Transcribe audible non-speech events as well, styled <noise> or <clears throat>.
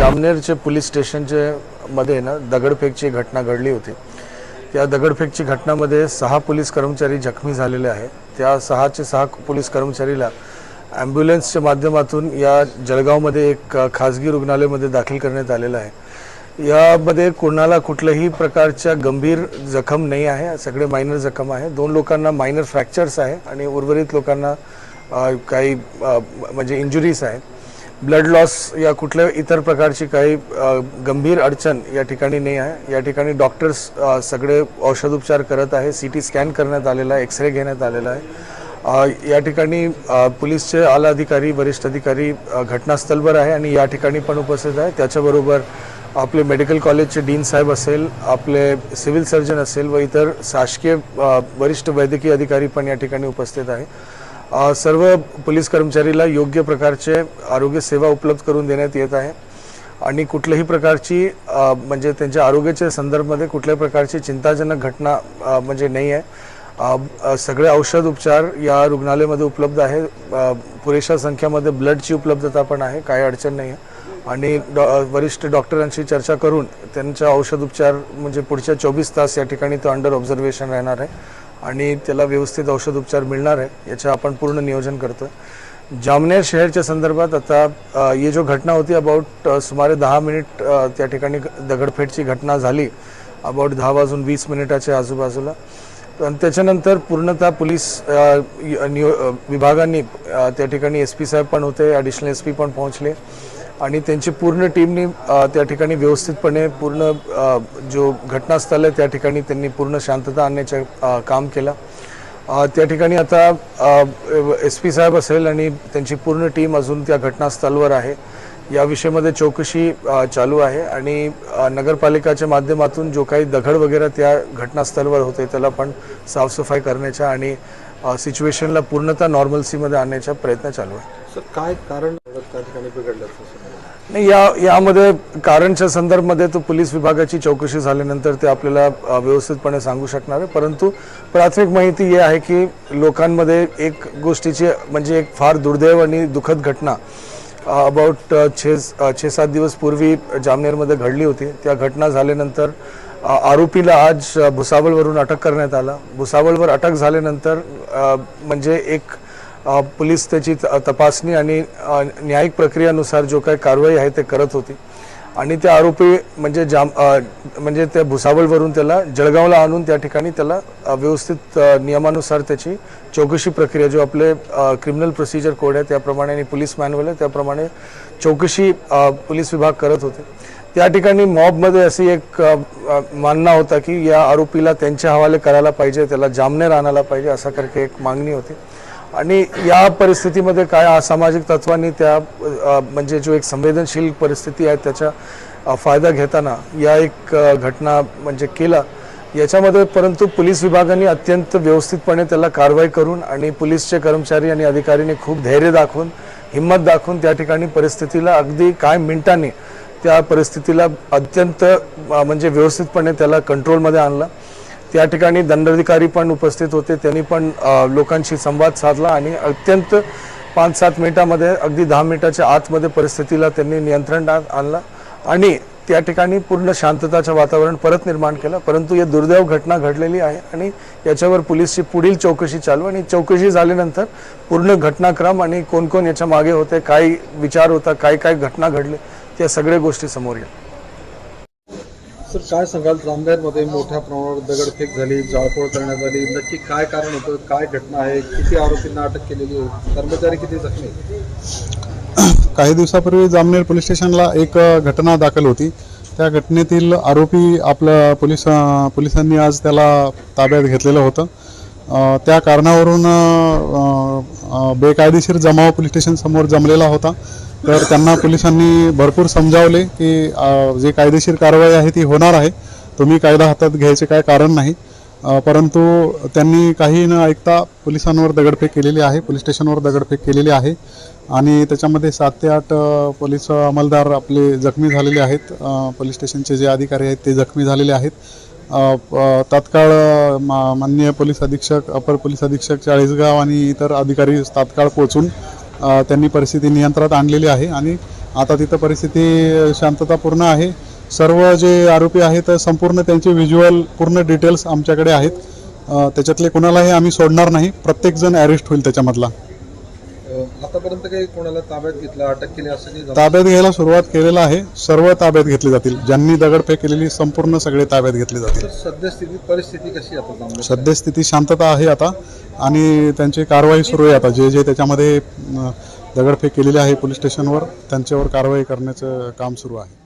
जामनेरचे police स्टेशनचे मध्ये ना दगडफेकची घटना घडली होती. त्या दगडफेकची घटनामध्ये सहा पोलीस कर्मचारी जखमी झालेले आहेत. त्या सहाचे सहा पोलीस कर्मचारीला ॲम्ब्युलन्सच्या माध्यमातून या जळगावमध्ये एक खाजगी रुग्णालयामध्ये दाखल करण्यात आलेलं आहे. यामध्ये कोणाला कुठल्याही प्रकारच्या गंभीर जखम नाही आहे. सगळे मायनर जखम आहे. दोन लोकांना मायनर फ्रॅक्चर्स आहे आणि उर्वरित लोकांना काही म्हणजे इंजुरीज आहेत ब्लड लॉस या कुठल्या इतर प्रकारची काही गंभीर अडचण या ठिकाणी नाही आहे. या ठिकाणी डॉक्टर्स सगळे औषधोपचार करत आहे. सी टी स्कॅन करण्यात आलेला आहे एक्सरे घेण्यात आलेला आहे. या ठिकाणी पोलीसचे आला अधिकारी वरिष्ठ अधिकारी घटनास्थळवर आहे आणि या ठिकाणी पण उपस्थित आहे. त्याच्याबरोबर आपले मेडिकल कॉलेजचे डीन साहेब असेल आपले सिव्हिल सर्जन असेल व इतर शासकीय वरिष्ठ वैद्यकीय अधिकारी पण या ठिकाणी उपस्थित आहे. सर्व पोलीस कर्मचारीला योग्य प्रकारचे आरोग्य सेवा उपलब्ध करून देण्यात येत आहे. आणि कुठल्याही प्रकारची म्हणजे त्यांच्या आरोग्याच्या संदर्भामध्ये कुठल्याही प्रकारची चिंताजनक घटना म्हणजे नाही आहे सगळे औषध उपचार या रुग्णालयामध्ये उपलब्ध आहे. पुरेशा संख्यामध्ये ब्लडची उपलब्धता पण आहे काही अडचण नाही आहे आणि डॉ वरिष्ठ डॉक्टरांशी चर्चा करून त्यांचा औषध उपचार म्हणजे पुढच्या चोवीस तास या ठिकाणी तो अंडर ऑब्झर्वेशन राहणार आहे. आणि त्याला व्यवस्थित औषध उपचार मिळणार आहे याचं आपण पूर्ण नियोजन करतो जामनेर शहरच्या संदर्भात आता ये जो घटना होती अबाउट सुमारे दहा मिनिट त्या ठिकाणी दगडफेटची घटना झाली अबाउट दहा वाजून वीस मिनिटाच्या आजूबाजूला. आणि त्याच्यानंतर पूर्णतः पोलीस नियो विभागांनी त्या ठिकाणी एस पी साहेब पण होते ॲडिशनल एस पी पण पोहोचले. आणि त्यांची पूर्ण टीमनी त्या ठिकाणी व्यवस्थितपणे पूर्ण जो घटनास्थळ आहे त्या ठिकाणी त्यांनी पूर्ण शांतता आणण्याचं काम केलं. त्या ठिकाणी आता एस पी साहेब असेल आणि त्यांची पूर्ण टीम अजून त्या घटनास्थळावर आहे. या विषयामध्ये चौकशी चालू आहे आणि नगरपालिकाच्या माध्यमातून जो काही दगड वगैरे त्या घटनास्थळावर होते त्याला पण साफसफाई करण्याच्या आणि सिच्युएशनला पूर्णतः नॉर्मल्सीमध्ये आणण्याचा प्रयत्न चालू आहे सर काय कारण त्या ठिकाणी नाही या यामध्ये कारणच्या संदर्भामध्ये तो पोलीस विभागाची चौकशी झाल्यानंतर ते आपल्याला व्यवस्थितपणे सांगू शकणार आहे. परंतु प्राथमिक माहिती ही आहे की लोकांमध्ये एक गोष्टीची म्हणजे एक फार दुर्दैव आणि दुःखद घटना अबाउट छे छे सात दिवस पूर्वी जामनेरमध्ये घडली होती. त्या घटना झाल्यानंतर आरोपीला आज भुसावळवरून अटक करण्यात आला. भुसावळवर अटक झाल्यानंतर म्हणजे एक पोलीस त्याची त- तपासणी आणि न्यायिक प्रक्रियेनुसार जो काही कारवाई आहे ते करत होती. आणि त्या आरोपी म्हणजे जाम म्हणजे त्या भुसावळवरून त्याला जळगावला आणून त्या ठिकाणी त्याला व्यवस्थित नियमानुसार त्याची चौकशी प्रक्रिया जो आपले क्रिमिनल प्रोसिजर कोड आहे त्याप्रमाणे आणि पोलीस मॅन्युअल आहे त्याप्रमाणे चौकशी पोलीस विभाग करत होते. त्या ठिकाणी मॉबमध्ये अशी एक मानना होता की या आरोपीला त्यांच्या हवाले करायला पाहिजे त्याला जामनेर आणायला पाहिजे असा करके एक मागणी होती. आणि या परिस्थितीमध्ये काय असामाजिक तत्वांनी त्या म्हणजे जो एक संवेदनशील परिस्थिती आहे त्याचा फायदा घेताना या एक घटना म्हणजे केला. याच्यामध्ये परंतु पोलीस विभागाने अत्यंत व्यवस्थितपणे त्याला कारवाई करून आणि पोलीसचे कर्मचारी आणि अधिकारीने खूप धैर्य दाखवून हिंमत दाखवून त्या ठिकाणी परिस्थितीला अगदी काय मिनिटांनी त्या परिस्थितीला अत्यंत म्हणजे व्यवस्थितपणे त्याला कंट्रोलमध्ये आणलं. त्या ठिकाणी दंडाधिकारी पण उपस्थित होते. त्यांनी पण लोकांशी संवाद साधला आणि अत्यंत पाच सात मिनिटामध्ये अगदी दहा मिनिटाच्या आतमध्ये परिस्थितीला त्यांनी नियंत्रणात आणला आणि त्या ठिकाणी पूर्ण शांतताचं वातावरण परत निर्माण केलं. परंतु या दुर्दैव घटना घडलेली आहे आणि याच्यावर पोलीसची पुढील चौकशी चालू आणि चौकशी झाल्यानंतर पूर्ण घटनाक्रम आणि कोण कोण याच्या मागे होते काय विचार होता काय काय घटना घडली त्या सगळ्या गोष्टी समोर येईल. सर काय सांगाल? जामनेरमध्ये मोठ्या प्रमाणावर दगडफेक झाली जाळपोळ करण्यात आली. नक्की काय कारण होतं? काय घटना आहे? किती आरोपींना अटक केलेली आहे? कर्मचारी किती जखमी आहेत? <clears throat> काही दिवसापूर्वी जामनेर पोलीस स्टेशनला एक अ, घटना दाखल होती. त्या घटनेतील आरोपी आपल्या पोलीस अ, पोलिसांनी आज त्याला ताब्यात घेतलेलं होतं. त्या कारणावरून बेकायदेशीर जमाव पोलीस स्टेशनसमोर जमलेला होता. तर त्यांना पोलिसांनी भरपूर समजावले की जे कायदेशीर कारवाई आहे ती होणार आहे. तुम्ही कायदा हातात घ्यायचे काय कारण नाही. परंतु त्यांनी काही न ऐकता पोलिसांवर दगडफेक केलेली आहे पोलीस स्टेशनवर दगडफेक केलेली आहे. आणि त्याच्यामध्ये सात ते आठ पोलीस अंमलदार आपले जखमी झालेले आहेत. पोलीस स्टेशनचे जे अधिकारी आहेत ते जखमी झालेले आहेत. तात्काळ मा- माननीय पोलीस अधीक्षक अपर पोलीस अधीक्षक चाळीसगाव आणि इतर अधिकारी तात्काळ पोचून त्यांनी परिस्थिती नियंत्रणात आणलेली आहे आणि आता तिथं परिस्थिती शांततापूर्ण आहे. सर्व जे आरोपी आहेत संपूर्ण त्यांचे व्हिज्युअल पूर्ण डिटेल्स आमच्याकडे आहेत. त्याच्यातले कुणालाही आम्ही सोडणार नाही. प्रत्येकजण अरेस्ट होईल त्याच्यामधला. आतापर्यंत काही कोणाला ताब्यात घेतलं अटक केली असं काही झालं? ताब्यात घ्यायला सुरुवात केलेला आहे. सर्व ताब्यात घेतले जातील. ज्यांनी दगडफेक केलेली संपूर्ण सगळे ताब्यात घेतले जातील. तर सद्यस्थिती परिस्थिती कशी आहे आता सद्यस्थिती शांतता आहे आता. आणि त्यांची कारवाई सुरू आहे आता. जे जे त्याच्यामध्ये अ, दगडफेक केलेली आहे पोलीस स्टेशनवर त्यांच्यावर कारवाई करण्याचं काम सुरू आहे.